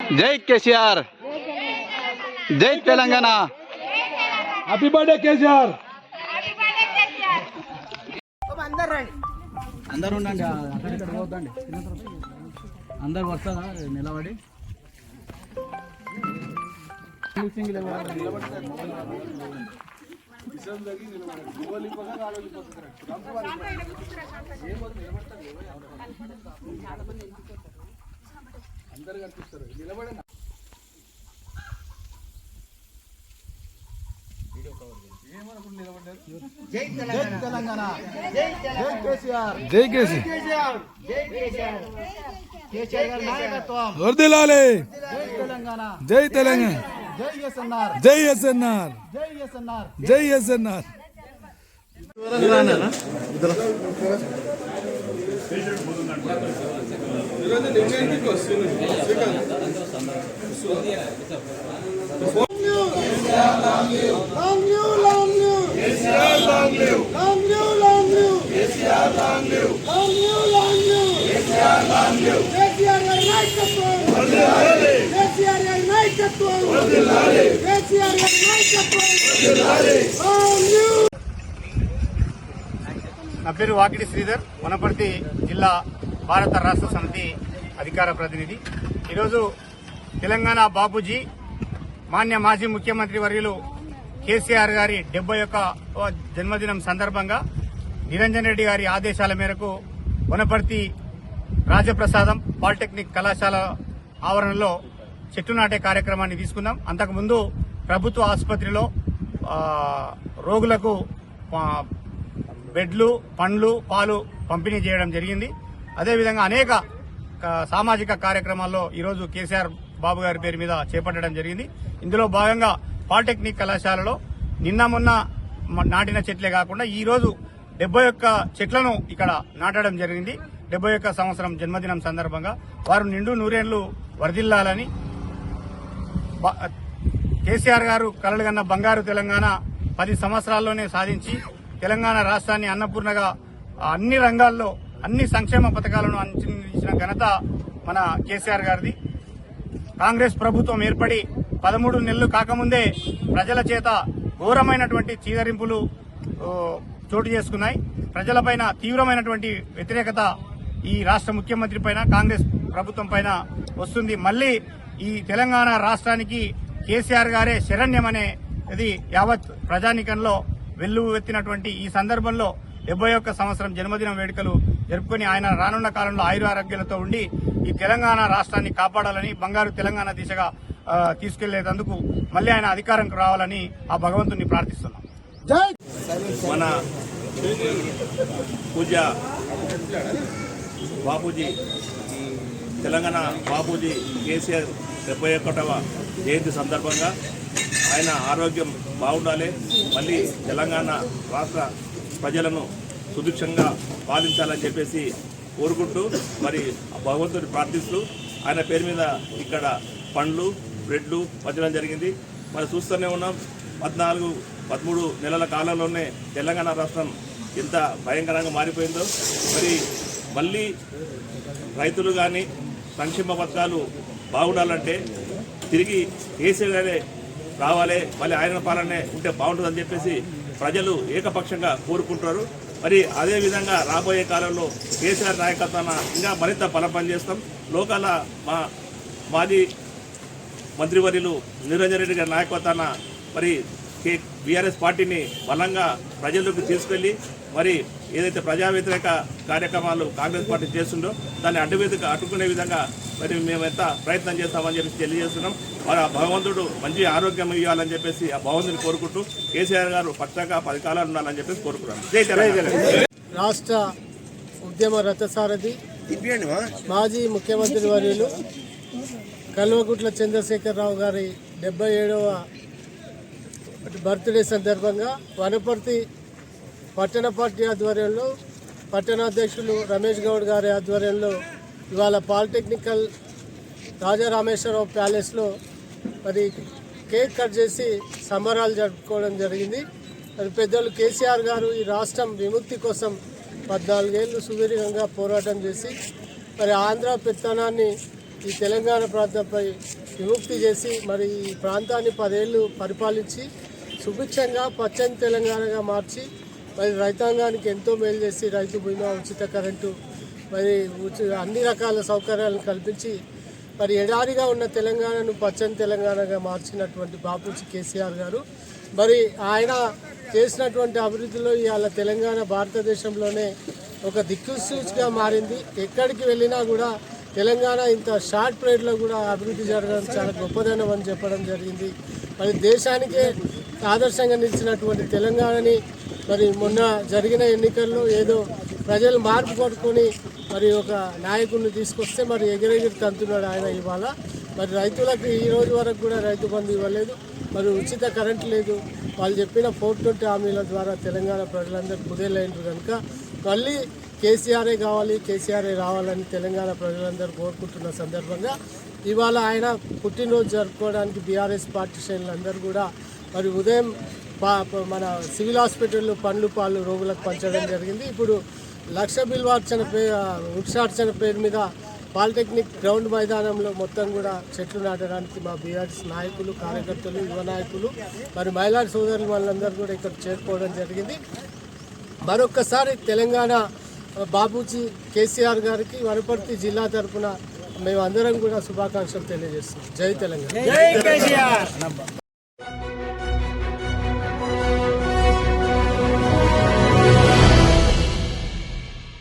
జై కేసీఆర్. జై Telangana. Happy birthday KCR. అందరు ఉండండి అక్కడిక్కడ పోతండి అందరు వస్తారా? నిలబడి. సింగిల్ జై తెలంగాణ. జై కేసీఆర్. జై కేసీ కేసీఆర్. గారి నాయకత్వం వర్దిలాలి జై తెలంగాణ జై తెలంగాణ జై ఎస్ఎన్ఆర్ జై ఎస్ఎన్ఆర్ జై ఎస్ఎన్ఆర్ జై ఎస్ఎన్ఆర్ గారి నాయకత్వం. గారి నాయకత్వం. నా పేరు వాకిడి శ్రీధర్ వనపర్తి జిల్లా భారత రాష్ట్ర సమితి అధికార ప్రతినిధి ఈరోజు తెలంగాణ బాబుజీ మాన్య మాజీ ముఖ్యమంత్రి వర్యులు కేసీఆర్ గారి డెబ్బై ఒక్క జన్మదినం సందర్భంగా నిరంజన్ రెడ్డి గారి ఆదేశాల మేరకు వనపర్తి రాజప్రసాదం పాలిటెక్నిక్ కళాశాల ఆవరణలో చెట్టు నాటే కార్యక్రమాన్ని తీసుకుందాం. అంతకుముందు ప్రభుత్వ ఆసుపత్రిలో రోగులకు బెడ్లు పండ్లు పాలు పంపిణీ చేయడం జరిగింది. అదేవిధంగా అనేక సామాజిక కార్యక్రమాల్లో ఈరోజు కేసీఆర్ బాబు గారి పేరు మీద చేపట్టడం జరిగింది. ఇందులో భాగంగా పాలిటెక్నిక్ కళాశాలలో నిన్న మొన్న నాటిన చెట్లే కాకుండా ఈరోజు డెబ్బై ఒక్క చెట్లను ఇక్కడ నాటడం జరిగింది. డెబ్బై ఒక్క సంవత్సరం జన్మదినం సందర్భంగా వారు నిండు నూరేళ్ళు వరదిల్లాలని కేసీఆర్ గారు కలలుగన్న బంగారు తెలంగాణ పది సంవత్సరాల్లోనే సాధించి తెలంగాణ రాష్ట్రాన్ని అన్నపూర్ణగా అన్ని రంగాల్లో అన్ని సంక్షేమ పథకాలను అందించిన ఘనత మన కేసీఆర్ గారిది. కాంగ్రెస్ ప్రభుత్వం ఏర్పడి పదమూడు నెలలు కాకముందే ప్రజల చేత ఘోరమైనటువంటి చీదరింపులు చోటు చేసుకున్నాయి. ప్రజలపైన తీవ్రమైనటువంటి వ్యతిరేకత ఈ రాష్ట్ర ముఖ్యమంత్రి పైన కాంగ్రెస్ ప్రభుత్వం పైన వస్తుంది. మళ్ళీ ఈ తెలంగాణ రాష్ట్రానికి కేసీఆర్ గారే శరణ్యమనే ఇది యావత్ ప్రజానికంలో వెల్లువెత్తినటువంటి ఈ సందర్భంలో డెబ్బై ఒక్క సంవత్సరం జన్మదిన వేడుకలు జరుపుకొని ఆయన రానున్న కాలంలో ఆయురారోగ్యాలతో ఉండి ఈ తెలంగాణ రాష్ట్రాన్ని కాపాడాలని బంగారు తెలంగాణ దిశగా తీసుకెళ్ళేందుకు మళ్ళీ ఆయన అధికారంకు రావాలని ఆ భగవంతుని ప్రార్థిస్తున్నాం. మన పూజ బాపూజీ తెలంగాణ బాపూజీ కేసీఆర్ డెబ్బై ఒకటవ జయంతి సందర్భంగా ఆయన ఆరోగ్యం బాగుండాలి మళ్ళీ తెలంగాణ రాష్ట్ర ప్రజలను సుభిక్షంగా పాలించాలని చెప్పేసి కోరుకుంటూ మరి ఆ భగవంతుని ప్రార్థిస్తూ ఆయన పేరు మీద ఇక్కడ పండ్లు బ్రెడ్లు పంచడం జరిగింది. మరి చూస్తూనే ఉన్నాం పద్నాలుగు పదమూడు నెలల కాలంలోనే తెలంగాణ రాష్ట్రం ఎంత భయంకరంగా మారిపోయిందో. మరి మళ్ళీ రైతులు కానీ సంక్షేమ పథకాలు బాగుండాలంటే తిరిగి కేసీఆర్ గారే రావాలి మళ్ళీ ఆయన పాలనే ఉంటే బాగుంటుందని చెప్పేసి ప్రజలు ఏకపక్షంగా కోరుకుంటారు. మరి అదే విధంగా రాబోయే కాలంలో కేసీఆర్ నాయకత్వాన ఇంకా మరింత బలం పనిచేస్తాం. లోకాల మా మాజీ మంత్రివర్యులు నిరంజన్ రెడ్డి గారి నాయకత్వాన మరి కే బీఆర్ఎస్ పార్టీని బలంగా ప్రజల్లోకి తీసుకెళ్ళి మరి ఏదైతే ప్రజా వ్యతిరేక కార్యక్రమాలు కాంగ్రెస్ పార్టీ చేస్తుందో దాన్ని అడ్డువేదిక అడ్డుకునే విధంగా మరి మేము ఎంత ప్రయత్నం చేస్తామని చెప్పి తెలియజేస్తున్నాం. మరి ఆ భగవంతుడు మంచి ఆరోగ్యం ఇవ్వాలని చెప్పేసి ఆ భగవంతుని కోరుకుంటూ కేసీఆర్ గారు పచ్చగా పది కాలాలు ఉండాలని చెప్పేసి తెలంగాణ. రాష్ట్ర ఉద్యమ రథసారథి మాజీ ముఖ్యమంత్రి వర్యులు కల్వకుట్ల చంద్రశేఖరరావు గారి డెబ్బై ఏడవ బర్త్డే సందర్భంగా వనపర్తి పట్టణ పార్టీ ఆధ్వర్యంలో పట్టణాధ్యక్షులు రమేష్ గౌడ్ గారి ఆధ్వర్యంలో ఇవాళ పాలిటెక్నికల్ రాజా రామేశ్వరరావు ప్యాలెస్లో మరి కేక్ కట్ చేసి సంబరాలు జరుపుకోవడం జరిగింది. మరి పెద్దలు కేసీఆర్ గారు ఈ రాష్ట్రం విముక్తి కోసం పద్నాలుగేళ్ళు సుదీర్ఘంగా పోరాటం చేసి మరి ఆంధ్ర పెత్తనాన్ని ఈ తెలంగాణ ప్రాంతంపై విముక్తి చేసి మరి ఈ ప్రాంతాన్ని పదేళ్ళు పరిపాలించి సుభిక్షంగా పచ్చని తెలంగాణగా మార్చి మరి రైతాంగానికి ఎంతో మేలు చేసి రైతు బీమా ఉచిత కరెంటు మరి ఉచిత అన్ని రకాల సౌకర్యాలను కల్పించి మరి ఎడారిగా ఉన్న తెలంగాణను పచ్చని తెలంగాణగా మార్చినటువంటి బాపూజీ కేసీఆర్ గారు మరి ఆయన చేసినటువంటి అభివృద్ధిలో ఇవాళ తెలంగాణ భారతదేశంలోనే ఒక దిక్కుసూచిగా మారింది. ఎక్కడికి వెళ్ళినా కూడా తెలంగాణ ఇంత షార్ట్ పీరియడ్లో కూడా అభివృద్ధి జరగడం చాలా గొప్పదనం అని చెప్పడం జరిగింది. మరి దేశానికే ఆదర్శంగా నిలిచినటువంటి తెలంగాణని మరి మొన్న జరిగిన ఎన్నికల్లో ఏదో ప్రజలు మార్పు కొట్టుకొని మరి ఒక నాయకుడిని తీసుకొస్తే మరి ఎగిరెగిరి తంతున్నాడు ఆయన ఇవాళ. మరి రైతులకు ఈ రోజు వరకు కూడా రైతు బంధు ఇవ్వలేదు. మరి ఉచిత కరెంట్ లేదు. వాళ్ళు చెప్పిన ఫోర్ ట్వంటీ హామీల ద్వారా తెలంగాణ ప్రజలందరూ కుదేలైనరు కనుక మళ్ళీ కేసీఆర్ఏ కావాలి కేసీఆర్ఏ రావాలని తెలంగాణ ప్రజలందరూ కోరుకుంటున్న సందర్భంగా ఇవాళ ఆయన పుట్టినరోజు జరుపుకోవడానికి బీఆర్ఎస్ పార్టీ శ్రేణులందరూ కూడా మరి ఉదయం పా మన సివిల్ హాస్పిటల్లో పండ్లు పాలు రోగులకు పంచడం జరిగింది. ఇప్పుడు లక్ష బిల్వార్చన పే వృక్షార్చన పేరు మీద పాలిటెక్నిక్ గ్రౌండ్ మైదానంలో మొత్తం కూడా చెట్లు నాటడానికి మా బీఆర్ఎస్ నాయకులు కార్యకర్తలు యువ నాయకులు మరి మహిళా సోదరులు వాళ్ళందరూ కూడా ఇక్కడ చేరుకోవడం జరిగింది. మరొక్కసారి తెలంగాణ బాబూజీ కేసీఆర్ గారికి వనపర్తి జిల్లా తరపున మేమందరం కూడా శుభాకాంక్షలు తెలియజేస్తున్నాం. జై తెలంగాణ.